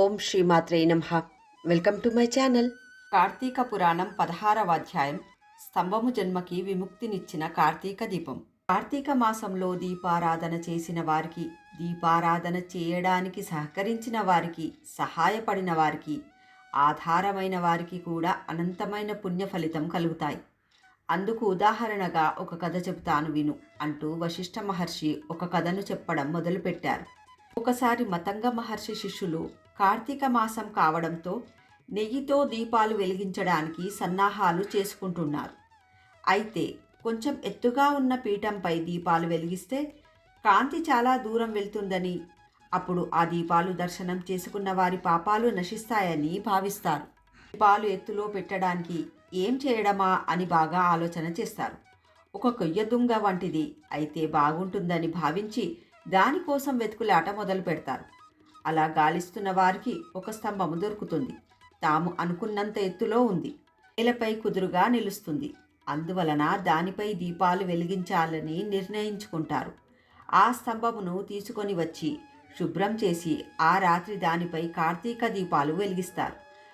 ఓం శ్రీమాత్రే నమ. Welcome to my channel. Karthika Puranam పదహారవ అధ్యాయం. స్తంభము జన్మకి విముక్తినిచ్చిన కార్తీక దీపం. కార్తీక మాసంలో దీపారాధన చేసిన వారికి దీపారాధన చేయడానికి సహకరించిన వారికి సహాయపడిన వారికి ఆధారమైన వారికి కూడా అనంతమైన పుణ్య ఫలితం కలుగుతాయి. అందుకు ఉదాహరణగా ఒక కథ చెబుతాను విను అంటూ వశిష్ఠ మహర్షి ఒక కథను చెప్పడం మొదలుపెట్టారు. ఒకసారి మతంగ మహర్షి శిష్యులు కార్తీక మాసం కావడంతో నెయ్యితో దీపాలు వెలిగించడానికి సన్నాహాలు చేసుకుంటున్నారు. అయితే కొంచెం ఎత్తుగా ఉన్న పీఠంపై దీపాలు వెలిగిస్తే కాంతి చాలా దూరం వెళ్తుందని అప్పుడు ఆ దీపాలు దర్శనం చేసుకున్న వారి పాపాలు నశిస్తాయని భావిస్తారు. దీపాలు ఎత్తులో పెట్టడానికి ఏం చేయడమా అని బాగా ఆలోచన చేస్తారు. ఒక కొయ్య దుంగ వంటిది అయితే బాగుంటుందని భావించి దానికోసం వెతుకులాట మొదలు పెడతారు అలా గాలిస్తున్న వారికి ఒక స్తంభము దొరుకుతుంది. తాము అనుకున్నంత ఎత్తులో ఉంది. నేలపై కుదురుగా నిలుస్తుంది. అందువలన దానిపై దీపాలు వెలిగించాలని నిర్ణయించుకుంటారు. ఆ స్తంభమును తీసుకొని వచ్చి శుభ్రం చేసి ఆ రాత్రి దానిపై కార్తీక దీపాలు వెలిగిస్తారు.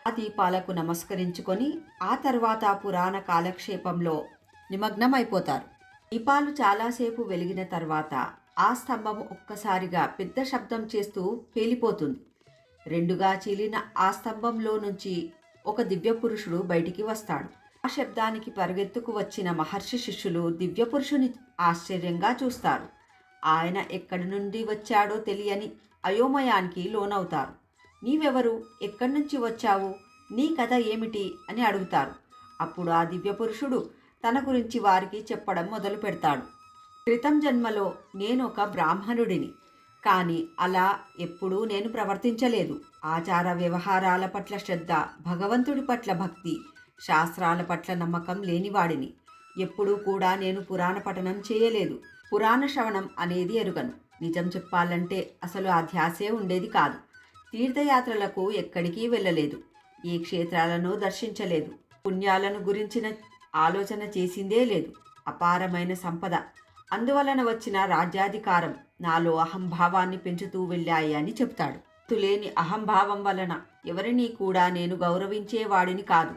ఆ దీపాలకు నమస్కరించుకొని ఆ తర్వాత పురాణ కాలక్షేపంలో నిమగ్నమైపోతారు. దీపాలు చాలాసేపు వెలిగిన తర్వాత ఆ స్తంభం ఒక్కసారిగా పెద్ద శబ్దం చేస్తూ పేలిపోతుంది. రెండుగా చీలిన ఆ స్తంభంలో నుంచి ఒక దివ్య పురుషుడు బయటికి వస్తాడు. ఆ శబ్దానికి పరిగెత్తుకు వచ్చిన మహర్షి శిష్యులు దివ్య పురుషుని ఆశ్చర్యంగా చూస్తారు. ఆయన ఎక్కడి నుండి వచ్చాడో తెలియని అయోమయానికి లోనవుతారు. నీవెవరు? ఎక్కడి నుంచి వచ్చావు? నీ కథ ఏమిటి? అని అడుగుతారు. అప్పుడు ఆ దివ్య పురుషుడు తన గురించి వారికి చెప్పడం మొదలు పెడతాడు. క్రితం జన్మలో నేను ఒక బ్రాహ్మణుడిని. కానీ అలా ఎప్పుడూ నేను ప్రవర్తించలేదు. ఆచార వ్యవహారాల పట్ల శ్రద్ధ భగవంతుడి పట్ల భక్తి శాస్త్రాల పట్ల నమ్మకం లేనివాడిని. ఎప్పుడూ కూడా నేను పురాణ పఠనం చేయలేదు. పురాణ శ్రవణం అనేది ఎరుగను. నిజం చెప్పాలంటే అసలు ఆ ధ్యాసే ఉండేది కాదు. తీర్థయాత్రలకు ఎక్కడికి వెళ్ళలేదు. ఏ క్షేత్రాలను దర్శించలేదు. పుణ్యాలను గురించిన ఆలోచన చేసిందే లేదు. అపారమైన సంపద. అందువలన వచ్చిన రాజ్యాధికారం నాలో అహంభావాన్ని పెంచుతూ వెళ్ళాయి అని చెప్తాడు. తులేని అహంభావం వలన ఎవరినీ కూడా నేను గౌరవించేవాడిని కాదు.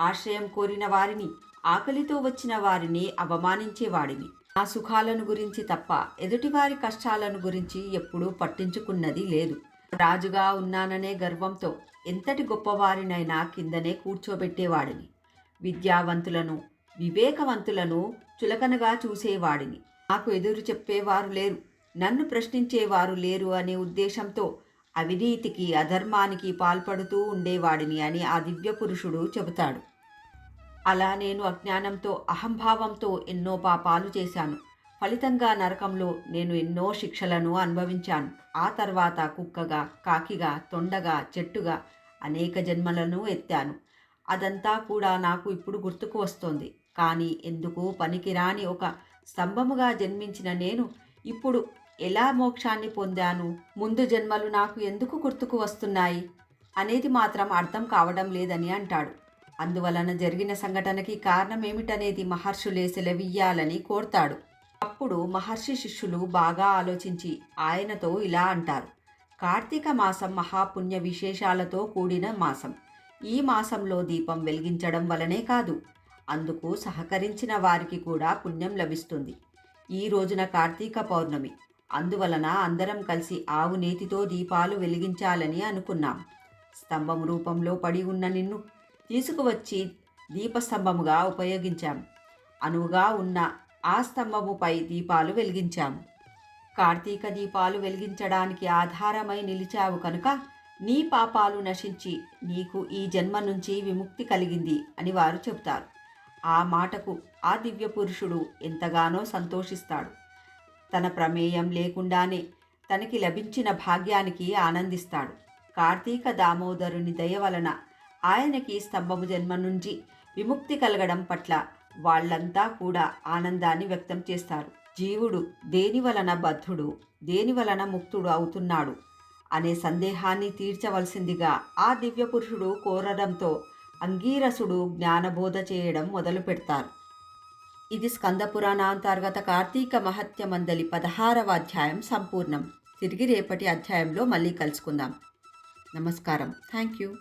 ఆశ్రయం కోరిన వారిని ఆకలితో వచ్చిన వారిని అవమానించేవాడిని నా సుఖాలను గురించి తప్ప ఎదుటివారి కష్టాలను గురించి ఎప్పుడూ పట్టించుకున్నది లేదు. రాజుగా ఉన్నాననే గర్వంతో ఎంతటి గొప్పవారినైనా కిందనే కూర్చోబెట్టేవాడిని. విద్యావంతులను వివేకవంతులను చులకనగా చూసేవాడిని. నాకు ఎదురు చెప్పేవారు లేరు నన్ను ప్రశ్నించేవారు లేరు అనే ఉద్దేశంతో అవినీతికి అధర్మానికి పాల్పడుతూ ఉండేవాడిని అని ఆ దివ్య పురుషుడు చెబుతాడు. అలా నేను అజ్ఞానంతో అహంభావంతో ఎన్నో పాపాలు చేశాను. ఫలితంగా నరకంలో నేను ఎన్నో శిక్షలను అనుభవించాను. ఆ తర్వాత కుక్కగా కాకిగా తొండగా చెట్టుగా అనేక జన్మలను ఎత్తాను. అదంతా కూడా నాకు ఇప్పుడు గుర్తుకు వస్తోంది. కానీ ఎందుకు పనికిరాని ఒక స్తంభముగా జన్మించిన నేను ఇప్పుడు ఎలా మోక్షాన్ని పొందాను? ముందు జన్మలు నాకు ఎందుకు గుర్తుకు వస్తున్నాయి? అనేది మాత్రం అర్థం కావడం లేదని అంటాడు. అందువలన జరిగిన సంఘటనకి కారణం ఏమిటనేది మహర్షులే సెలవియ్యాలని కోరుతాడు. అప్పుడు మహర్షి శిష్యులు బాగా ఆలోచించి ఆయనతో ఇలా అంటారు. కార్తీక మాసం మహాపుణ్య విశేషాలతో కూడిన మాసం. ఈ మాసంలో దీపం వెలిగించడం వలనే కాదు అందుకు సహకరించిన వారికి కూడా పుణ్యం లభిస్తుంది. ఈ రోజున కార్తీక పౌర్ణమి అందువలన అందరం కలిసి ఆవు నేతితో దీపాలు వెలిగించాలని అనుకున్నాం. స్తంభం రూపంలో పడి ఉన్న నిన్ను తీసుకువచ్చి దీపస్తంభముగా ఉపయోగించాం. అనువుగా ఉన్న ఆ స్తంభముపై దీపాలు వెలిగించాము కార్తీక దీపాలు వెలిగించడానికి ఆధారమై నిలిచావు కనుక నీ పాపాలు నశించి నీకు ఈ జన్మ నుంచి విముక్తి కలిగింది అని వారు చెబుతారు. ఆ మాటకు ఆ దివ్య పురుషుడు ఎంతగానో సంతోషిస్తాడు. తన ప్రమేయం లేకుండానే తనకి లభించిన భాగ్యానికి ఆనందిస్తాడు. కార్తీక దామోదరుని దయ వలన ఆయనకి స్తంభము జన్మ నుంచి విముక్తి కలగడం పట్ల వాళ్ళంతా కూడా ఆనందాన్ని వ్యక్తం చేస్తారు. జీవుడు దేని వలన బద్ధుడు దేని వలన ముక్తుడు అవుతున్నాడు? అనే సందేహాన్ని తీర్చవలసిందిగా ఆ దివ్య పురుషుడు కోరడంతో అంగీరసుడు జ్ఞానబోధ చేయడం మొదలు పెడతారు ఇది స్కందపురాణాంతర్గత కార్తీక మహత్య మందలి పదహారవ అధ్యాయం సంపూర్ణం. తిరిగి రేపటి అధ్యాయంలో మళ్ళీ కలుసుకుందాం. నమస్కారం. Thank you